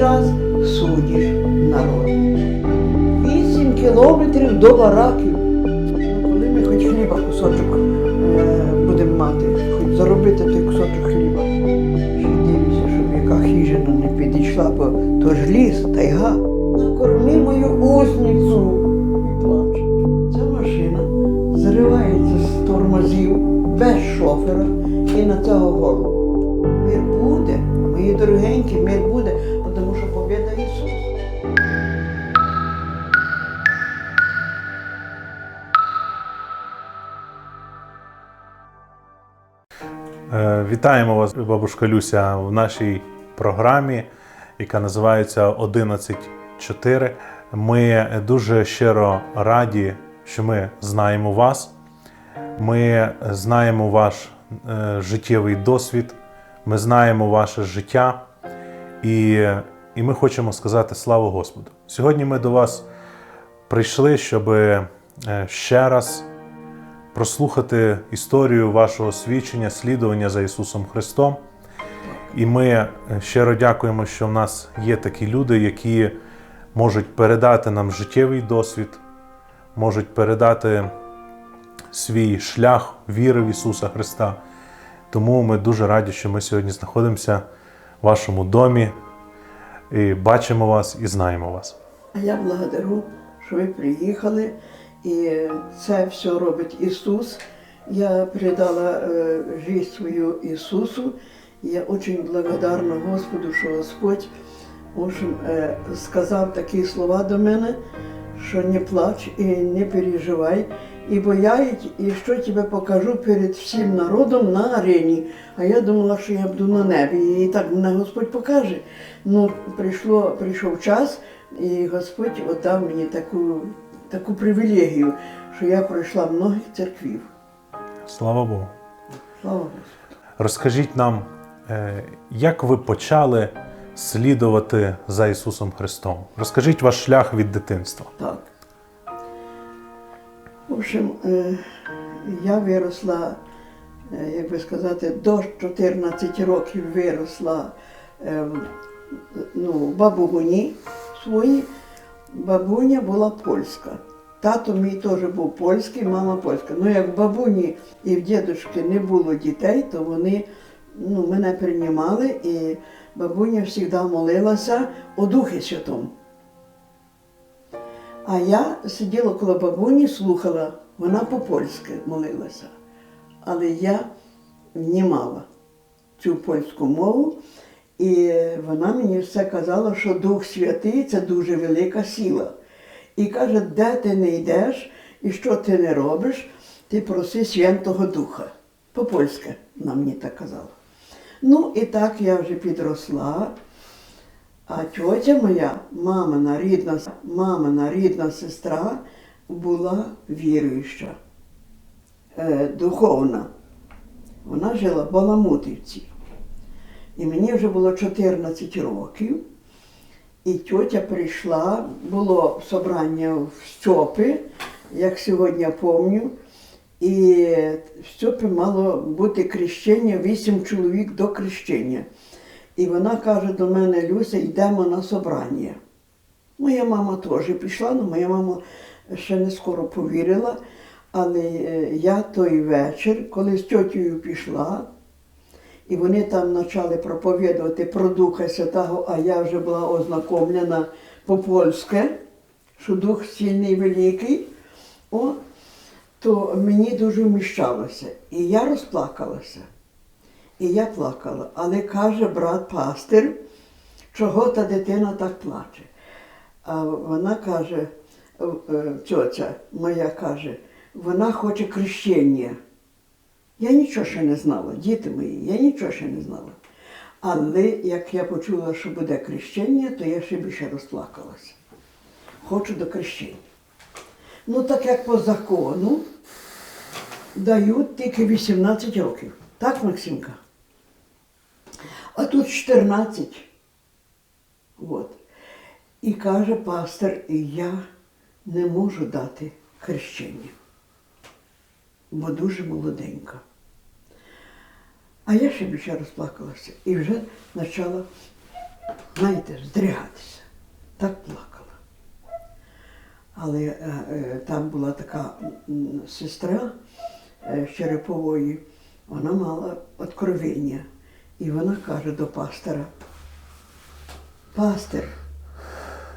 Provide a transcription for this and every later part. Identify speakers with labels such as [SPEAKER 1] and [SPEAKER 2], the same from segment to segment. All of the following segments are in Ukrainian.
[SPEAKER 1] раз судиш народ. Вісім кілометрів до бараків. Ну, коли ми хоч хліба кусочок е, будемо мати, хоч заробити той кусочок хліба. Ще дивлюся, щоб яка хижина не підійшла, бо то ж ліс, тайга. Накорми мою усницю і плаче. Ця машина зривається з тормозів без шофера і на цього голову. Мир буде, мої дорогенькі, мир
[SPEAKER 2] Вітаємо вас, бабушка Люся, в нашій програмі, яка називається 11.4. Ми дуже щиро раді, що ми знаємо вас. Ми знаємо ваш е, життєвий досвід, ми знаємо ваше життя, і, і ми хочемо сказати слава Господу. Сьогодні ми до вас прийшли, щоб е, ще раз прослухати історію вашого свідчення, слідування за Ісусом Христом. І ми е, щиро дякуємо, що в нас є такі люди, які можуть передати нам життєвий досвід, можуть передати свій шлях віри в Ісуса Христа. Тому ми дуже раді, що ми сьогодні знаходимося в вашому домі і бачимо вас і знаємо вас.
[SPEAKER 1] Я благодарю, що ви приїхали, і це все робить Ісус. Я передала е, життя свою Ісусу. Я дуже благодарна Господу, що Господь в общем, сказав такі слова до мене, що не плач і не переживай, і бояють, і що тебе покажу перед всім народом на арені. А я думала, що я буду на небі, і так мене Господь покаже. Ну, прийшло, прийшов час, і Господь отдав мені таку, таку привілегію, що я пройшла многих церквів.
[SPEAKER 2] Слава Богу!
[SPEAKER 1] Слава Господу.
[SPEAKER 2] Розкажіть нам, е, як ви почали слідувати за Ісусом Христом? Розкажіть ваш шлях від дитинства.
[SPEAKER 1] Так. В общем, е, я виросла, е, як би сказати, до 14 років виросла ну, в бабуні своїй. Бабуня була польська. Тато мій теж був польський, мама польська. Ну, як в бабуні і в дідушки не було дітей, то вони ну, мене приймали, і бабуня завжди молилася о Духі Святому. А я сиділа коло бабуні, слухала, вона по-польськи молилася. Але я внімала цю польську мову, і вона мені все казала, що Дух Святий це дуже велика сила. І каже, де ти не йдеш і що ти не робиш, ти проси Святого Духа. По-польськи вона мені так казала. Ну і так я вже підросла. А тьотя моя, мамина рідна, мамина рідна сестра, була віруюча, е, духовна. Вона жила в Баламутівці. І мені вже було 14 років. І тьотя прийшла, було собрання в Стьопи, як сьогодні пам'ятаю. І в Стьопі мало бути крещення, вісім чоловік до крещення. І вона каже до мене, Люся, йдемо на собрання. Моя мама теж пішла, але моя мама ще не скоро повірила. Але е, я той вечір, коли з тьотєю пішла, і вони там почали проповідувати про Духа Святого, а я вже була ознакомлена по-польськи, що Дух сильний великий, о, то мені дуже вміщалося. І я розплакалася. І я плакала. Але каже брат пастир, чого та дитина так плаче. А вона каже, е, тьотя моя каже, вона хоче крещення. Я нічого ще не знала, діти мої, я нічого ще не знала. Але як я почула, що буде крещення, то я ще більше розплакалася. Хочу до крещення. Ну, так як по закону дають тільки 18 років. Так, Максимка? А тут 14. От. І каже пастор, я не можу дати хрещення, бо дуже молоденька. А я ще більше розплакалася і вже почала, знаєте, здригатися. Так плакала. Але е, е, там була така сестра е, Черепової, вона мала откровення. І вона каже до пастора, пастор,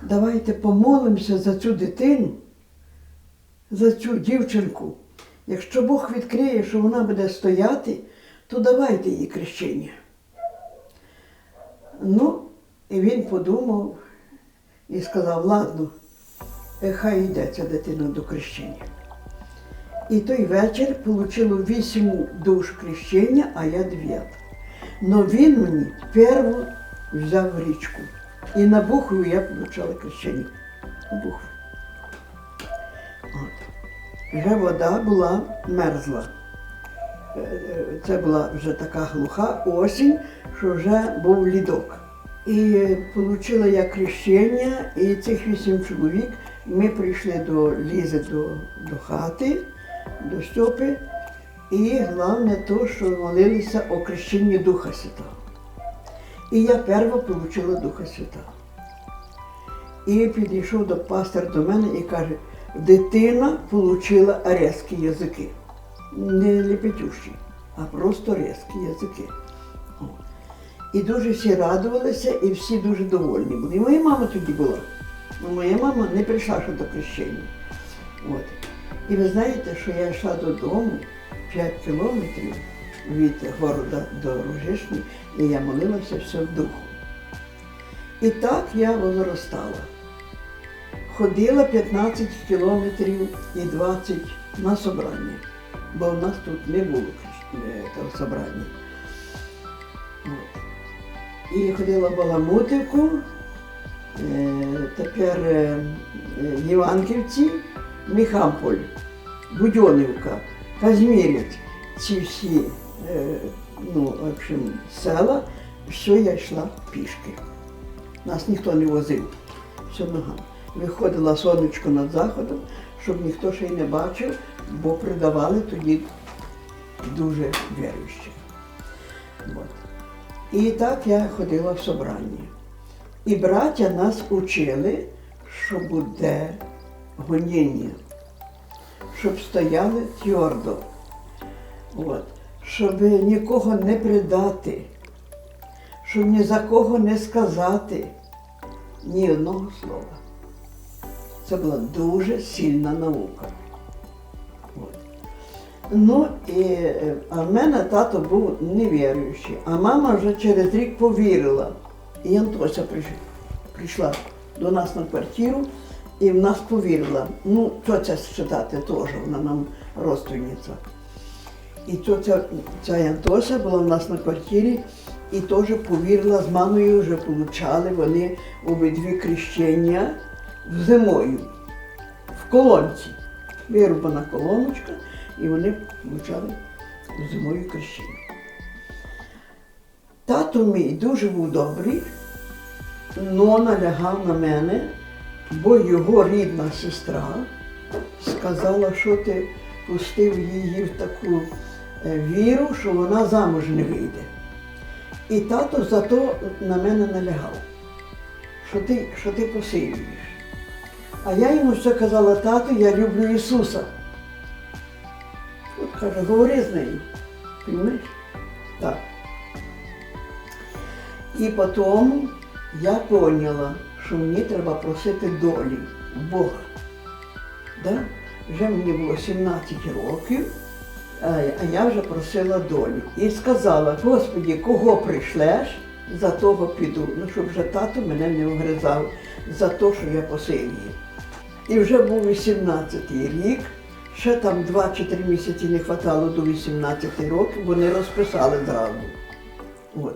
[SPEAKER 1] давайте помолимося за цю дитину, за цю дівчинку. Якщо Бог відкриє, що вона буде стояти, то давайте їй крещення. Ну, і він подумав і сказав, ладно, е, хай йде ця дитина до крещення. І той вечір отримало вісім душ крещення, а я дев'ята. Но він мені перву взяв річку. І на Бухові я отримала крещення. На. От. Вже вода була мерзла. Це була вже така глуха осінь, що вже був лідок. І отримала я крещення, і цих вісім чоловік ми прийшли до Лізи до, до хати, до Стьопи. І головне то, що молилися о крещенні Духа Святого. І я перша отримала Духа Святого. І підійшов до пастор до мене і каже, дитина отримала резкі язики. Не лепетющі, а просто резкі язики. І дуже всі радувалися, і всі дуже довольні були. І моя мама тоді була. Ну, моя мама не прийшла ще до крещення. От. І ви знаєте, що я йшла додому 5 кілометрів від города до Рожишні, і я молилася все в духу. І так я возростала. Ходила 15 кілометрів і 20 на собрання, бо в нас тут не було крещ- е, собрання. І ходила в Баламутівку, е, тепер е, е, Іванківці, Міхамполь, Будьонівка, Казмірець, ці всі ну, в общем, села, все я йшла пішки. Нас ніхто не возив, все ногами. Виходила сонечко над заходом, щоб ніхто ще й не бачив, бо придавали тоді дуже віруючих. От. І так я ходила в собрання. І браття нас учили, що буде гоніння, щоб стояли твердо, От. щоб нікого не предати, щоб ні за кого не сказати ні одного слова. Це була дуже сильна наука. Ну, і, е, а в мене тато був невіруючий, а мама вже через рік повірила. І Антося прийшла до нас на квартиру і в нас повірила. Ну, тьоця читати теж, вона нам родственниця. І тьоця, ця Антося була в нас на квартирі і теж повірила, з мамою вже получали вони обидві крещення зимою в колонці. Вирубана колоночка, і вони получали зимою крещення. Тато мій дуже був добрий, но налягав на мене, бо його рідна сестра сказала, що ти пустив її в таку е, віру, що вона замуж не вийде. І тато зато на мене налягав, що ти, що ти посилюєш. А я йому все казала, тату, я люблю Ісуса. Каже, говори з нею. Понимаєш? Так. І потім я поняла, що мені треба просити долі Бога. Да? Вже мені було 17 років, а а я вже просила долі. І сказала, Господі, кого прийшлеш, за того піду. Ну, щоб вже тато мене не огризав за те, що я посилюю. І вже був 18-й рік, ще там 2 чи 3 місяці не вистачало до 18 років, вони розписали зразу. От.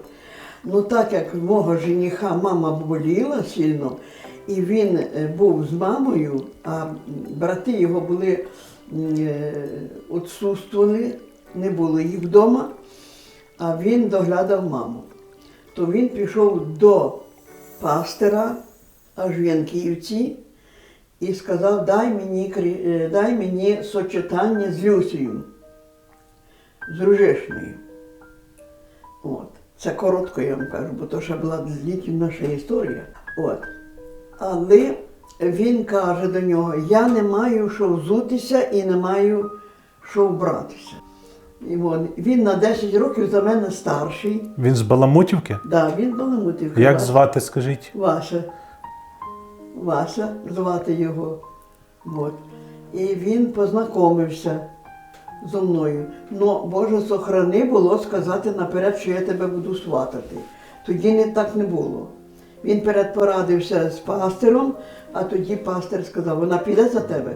[SPEAKER 1] Ну так як мого жениха мама боліла сильно, І він е, був з мамою, а брати його були м, е, відсутствували, не було їх вдома, а він доглядав маму. То він пішов до пастира, аж в Янківці, і сказав, дай мені, е, дай мені сочетання з Люсією, з Ружишнею. От. Це коротко я вам кажу, бо то ще була длительна наша історія. От. Але він каже до нього: я не маю що взутися і не маю що вбратися. І от, він на 10 років за мене старший.
[SPEAKER 2] Він з Баламутівки?
[SPEAKER 1] Да, він баламутив.
[SPEAKER 2] Як звати, скажіть?
[SPEAKER 1] Вася. Вася, звати його. От. І він познайомився зо мною. Ну, Боже, сохрани було сказати наперед, що я тебе буду сватати. Тоді не так не було. Він перед порадився з пастиром, а тоді пастир сказав, вона піде за тебе.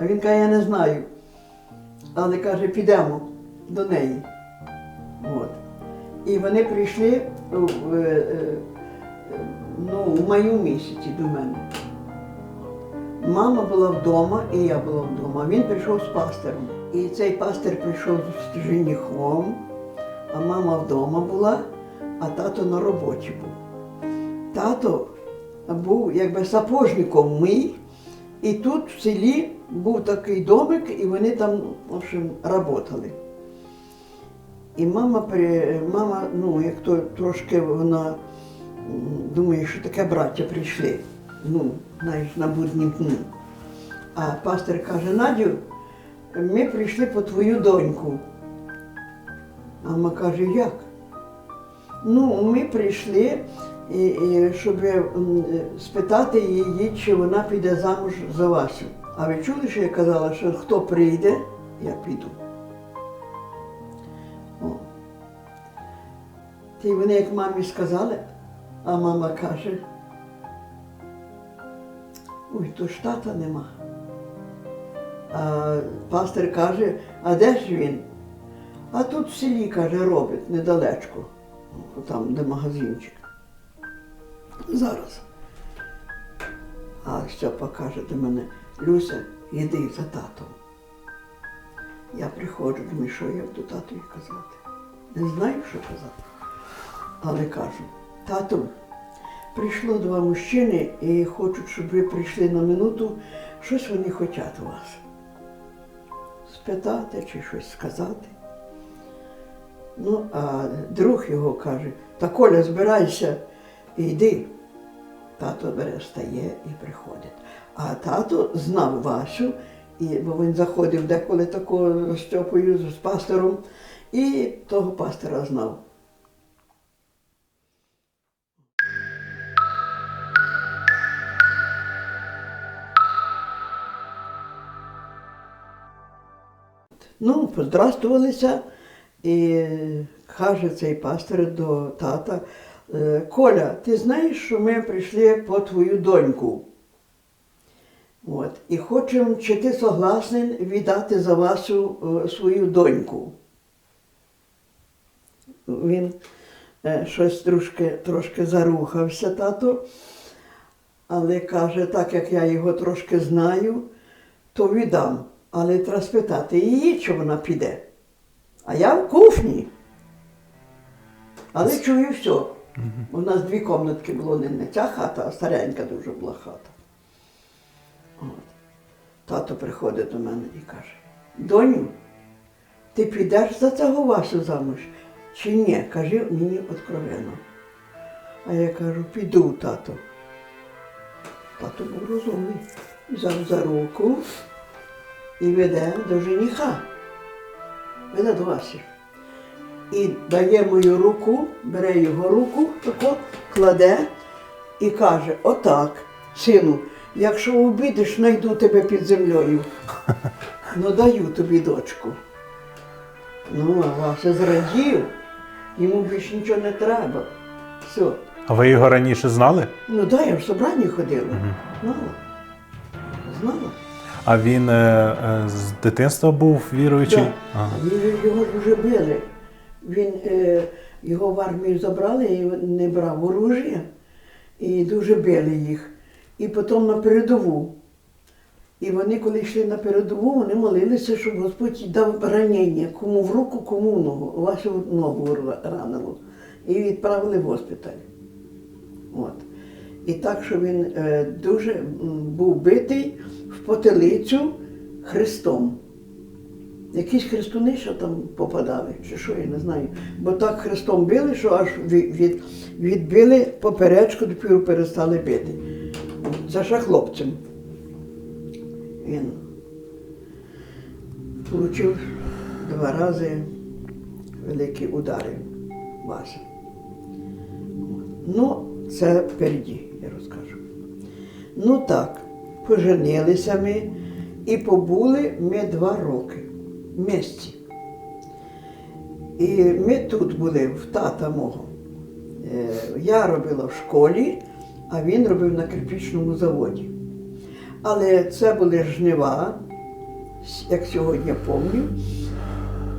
[SPEAKER 1] А він каже, я не знаю. Але каже, підемо до неї. От. І вони прийшли в, е, е, ну, у маю місяці до мене. Мама була вдома, і я була вдома. Він прийшов з пастиром. І цей пастир прийшов з женихом, а мама вдома була, а тато на роботі був. Тато був якби сапожником мій, і тут в селі був такий домик, і вони там, в общем, працювали. І мама, при- мама, ну, як то трошки вона м, думає, що таке браття прийшли. Ну, знаєш, на будні дні. А пастор каже, Надю, ми прийшли по твою доньку. Мама каже, як? Ну, ми прийшли, і, і, щоб спитати її, чи вона піде замуж за Васю. А ви чули, що я казала, що хто прийде, я піду. О. Та вони як мамі сказали, а мама каже, ой, то ж тата нема. А пастор каже, а де ж він? А тут в селі, каже, робить недалечко, там, де магазинчик. Зараз. А Степа каже до мене, Люся, йди за татом. Я приходжу, думаю, що я буду татові казати. Не знаю, що казати. Але кажу, тату, прийшло два мужчини і хочуть, щоб ви прийшли на минуту, щось вони хочуть у вас. Спитати чи щось сказати. Ну, а друг його каже, та Коля, збирайся і йди. Тато бере, стає і приходить. А тато знав Васю, і, бо він заходив деколи такого з Стьопою, з пастором, і того пастора знав. Ну, поздрастувалися, і каже цей пастор до тата, «Е, Коля, ти знаєш, що ми прийшли по твою доньку? От, і хочемо, чи ти согласний віддати за Васю е, свою доньку? Він е, щось трошки, трошки зарухався, тато, але каже, так як я його трошки знаю, то віддам. Але треба спитати її, чи вона піде. А я в кухні. Але чую все. У нас дві комнатки було не, ця хата, а старенька дуже була хата. От. Тато приходить до мене і каже: Доню, ти підеш за цього Васю замуж? Чи ні? Кажи мені откровенно. А я кажу, піду, тато. Тато був розумний. Взяв за руку і веде до жениха. Веде до Васі. І дає мою руку, бере його руку, тако, кладе і каже: Отак, сину, якщо обідеш, знайду тебе під землею. Ну даю тобі дочку. Ну, а Вася зрадів, йому більше нічого не треба. Все.
[SPEAKER 2] А ви його раніше знали?
[SPEAKER 1] Ну да, я в собранні ходила. Знала. Знала.
[SPEAKER 2] А він е, е, з дитинства був віруючий?
[SPEAKER 1] Да.
[SPEAKER 2] Ага.
[SPEAKER 1] Він- Його дуже били. Він, е, його в армію забрали і не брав оружия. І дуже били їх. і потім на передову. І вони, коли йшли на передову, вони молилися, щоб Господь дав ранення, кому в руку, кому в ногу. Вашу ногу ра- ранило. І відправили в госпіталь. От. І так, що він е, дуже був битий в потилицю Христом. Якісь хрестуни, що там попадали, чи що, я не знаю. Бо так хрестом били, що аж від, від, відбили поперечку, допіру перестали бити. Це ще хлопцем. Він отримав два рази великі удари Вася. Ну, це впереді, я розкажу. Ну так, поженилися ми і побули ми два роки в місті. І ми тут були в тата мого. Е, Я робила в школі, а він робив на кирпічному заводі. Але це були жнива, як сьогодні пам'ятаю.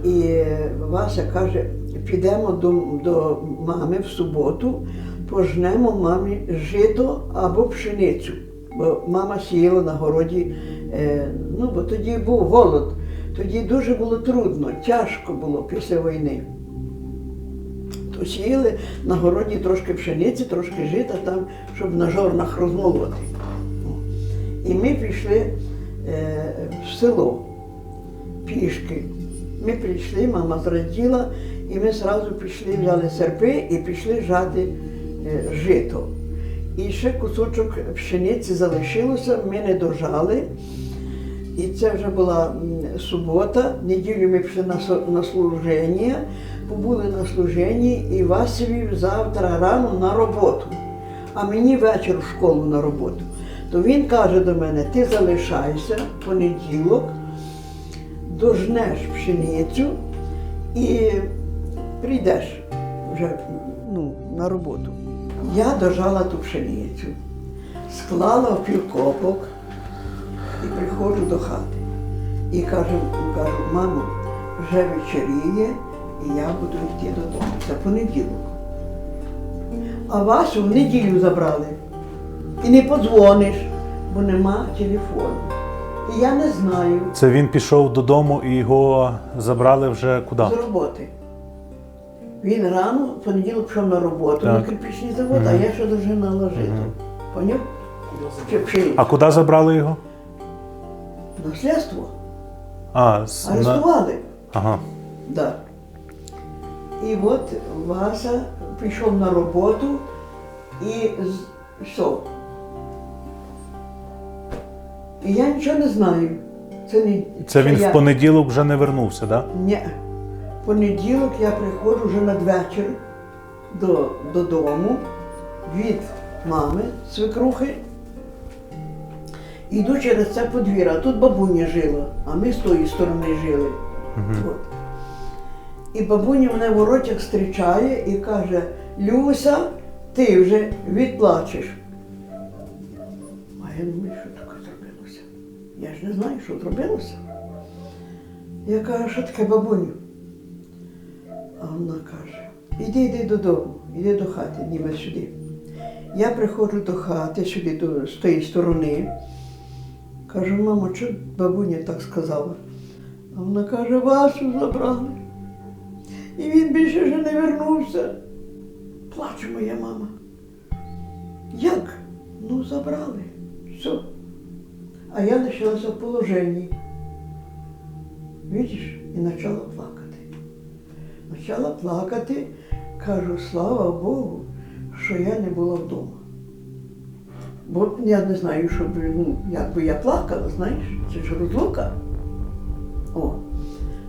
[SPEAKER 1] І Вася каже, підемо до, до мами в суботу, пожнемо мамі жито або пшеницю. Бо мама сіяла на городі, е, ну бо тоді був голод, тоді дуже було трудно, тяжко було після війни. То сіяли на городі трошки пшениці, трошки жита там, щоб на жорнах розмолоти. І ми пішли е, в село пішки. Ми прийшли, мама зраділа, і ми одразу пішли, взяли серпи і пішли жати жито. І ще кусочок пшениці залишилося, ми не дожали. І це вже була субота, неділю ми пішли на, служення, побули на служенні і Васеві завтра рано на роботу, а мені вечір в школу на роботу. То він каже до мене, ти залишайся в понеділок, дожнеш пшеницю і прийдеш вже ну, на роботу. Я дожала ту пшеницю, склала в півкопок і приходжу до хати. І кажу, кажу, мамо, вже вечеріє, і я буду йти додому. Це понеділок. А Васю в неділю забрали. І не подзвониш, бо нема телефону. І я не знаю
[SPEAKER 2] Це він пішов додому і його забрали вже куди?
[SPEAKER 1] з роботи. Він рано, в понеділок пішов на роботу на
[SPEAKER 2] Так.
[SPEAKER 1] кирпичний завод, а я ще дуже наложити. Поняв? Чи пшеницю?
[SPEAKER 2] А куди забрали його?
[SPEAKER 1] Наслідство.
[SPEAKER 2] А, з- на...
[SPEAKER 1] Арестували.
[SPEAKER 2] ага.
[SPEAKER 1] Да. І от Вася пішов на роботу і з- все. І я нічого не знаю. Це, не,
[SPEAKER 2] Це
[SPEAKER 1] що
[SPEAKER 2] він
[SPEAKER 1] я...
[SPEAKER 2] в понеділок вже не вернувся, так? Да?
[SPEAKER 1] Ні. Понеділок я приходжу вже надвечір до, додому від мами, свекрухи. Йду через це подвір'я, а тут бабуня жила, а ми з тої сторони жили. От. І бабуня мене в воротях зустрічає і каже, Люся, ти вже відплачеш. А я думаю, що таке зробилося? Я ж не знаю, що зробилося. Я кажу, що таке бабуню? А вона каже, іди, йди додому, іди до хати, ніби сюди. Я приходжу до хати, сюди до, з тієї сторони. Кажу, мамо, що бабуня так сказала? А вона каже, Васю забрали. І він більше вже не вернувся. Плаче моя мама. Як? Ну, забрали. Все. А я лишилася в положенні. Видиш, і почала плакати. Почала плакати, кажу, слава Богу, що я не була вдома. Бо я не знаю, що ну, як би я плакала, знаєш, це ж розлука. О.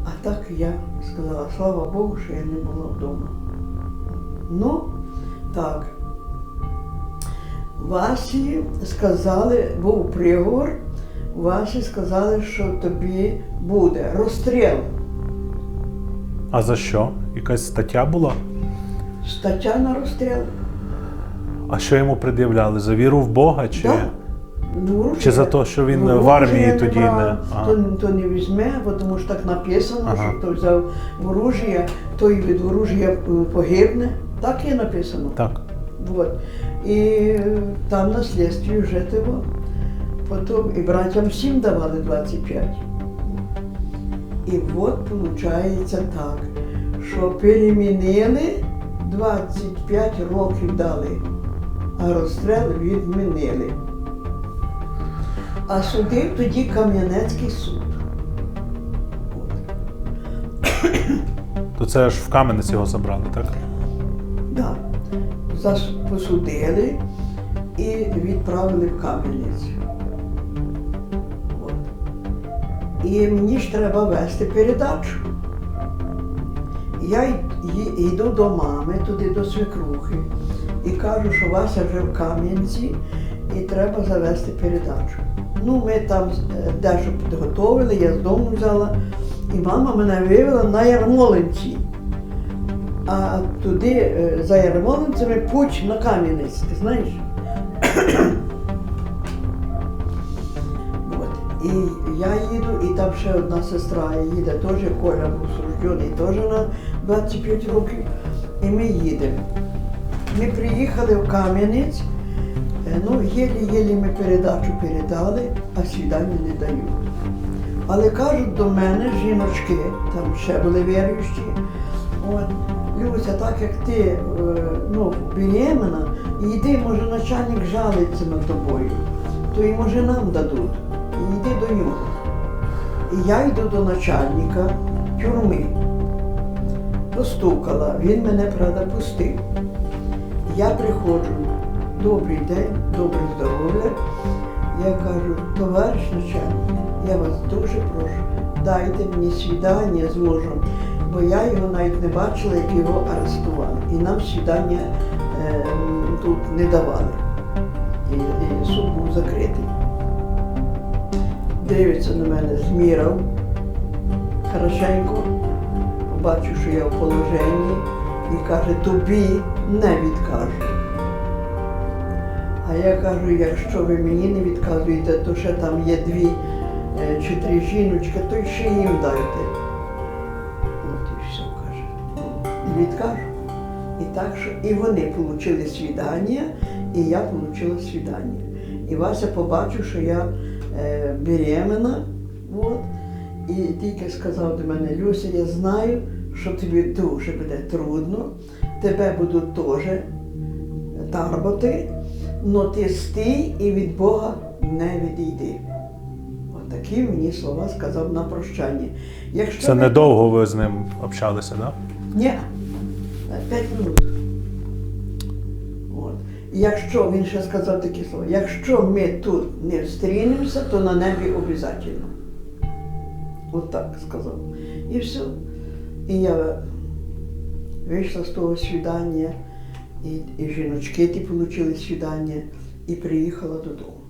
[SPEAKER 1] А так я сказала, слава Богу, що я не була вдома. Ну, так. Васі сказали, був приговор, Васі сказали, що тобі буде розстріл.
[SPEAKER 2] А за що? Якась стаття була?
[SPEAKER 1] Стаття на розстріл.
[SPEAKER 2] А що йому пред'являли? За віру в Бога? Чи...
[SPEAKER 1] Да. Ну,
[SPEAKER 2] Чи за те, що він
[SPEAKER 1] ну,
[SPEAKER 2] в армії
[SPEAKER 1] оружие
[SPEAKER 2] тоді
[SPEAKER 1] брав,
[SPEAKER 2] не-.
[SPEAKER 1] То, то не візьме, бо тому що так написано,
[SPEAKER 2] Ага.
[SPEAKER 1] що хто взяв оружие, той від оружия е, погибне. Так є написано.
[SPEAKER 2] Так.
[SPEAKER 1] Вот. І е, там на слідстві вже того. Потім і братям всім давали 25. І от виходить так, що перемінили 25 років дали, а розстріл відмінили. А судив тоді Кам'янецький суд.
[SPEAKER 2] То це ж в Кам'янець його забрали, так?
[SPEAKER 1] Да. Посудили і відправили в Кам'янець. І мені ж треба вести передачу. Я йду до мами, туди до свекрухи, і кажу, що Вася вже в Кам'янці і треба завести передачу. Ну, ми там е, дещо підготовили, я з дому взяла, і мама мене вивела на Ярмолинці. А туди е, за Ярмолинцями путь на Кам'янець, ти знаєш? І я їду, і там ще одна сестра їде, теж Коля був суждений, теж на 25 років. І ми їдемо. Ми приїхали в Кам'янець, е, ну, єлі-єлі ми передачу передали, а свідання не дають. Але кажуть до мене жіночки, там ще були віруючі, от, Люся, так як ти е, ну, беременна, йди, може начальник жалиться над тобою, то і може нам дадуть. Йди нього. І я йду до начальника тюрми. Постукала, він мене, правда, пустив. Я приходжу, добрий день, добре здоров'я. Я кажу, товариш начальник, я вас дуже прошу, дайте мені свідання з мужем, бо я його навіть не бачила, як його арестували. І нам свідання е, тут не давали. І, і суд був закритий. Дивиться на мене змірав хорошенько, побачив, що я в положенні, і каже, тобі не відкажу. А я кажу, якщо ви мені не відказуєте, то ще там є дві е, чи три жіночки, то ще їм дайте. От і все каже. І відкажу. І так що і вони отримали свідання, і я отримала свідання. І Вася побачив, що я беременна. От, і тільки сказав до мене, Люся, я знаю, що тобі дуже буде трудно, тебе будуть теж тарбати, але ти стій і від Бога не відійди. Отакі мені слова сказав на прощання. Якщо
[SPEAKER 2] Це недовго ви з ним общалися, так?
[SPEAKER 1] Ні, п'ять минут. От. Якщо він ще сказав такі слова, якщо ми тут не зустрінемося, то на небі обов'язково. От так сказав. І все. І я вийшла з того свідання, і, і жіночки ті отримали свідання, і приїхала додому.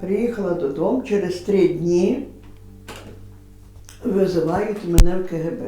[SPEAKER 1] Приїхала додому, через три дні визивають мене в КГБ.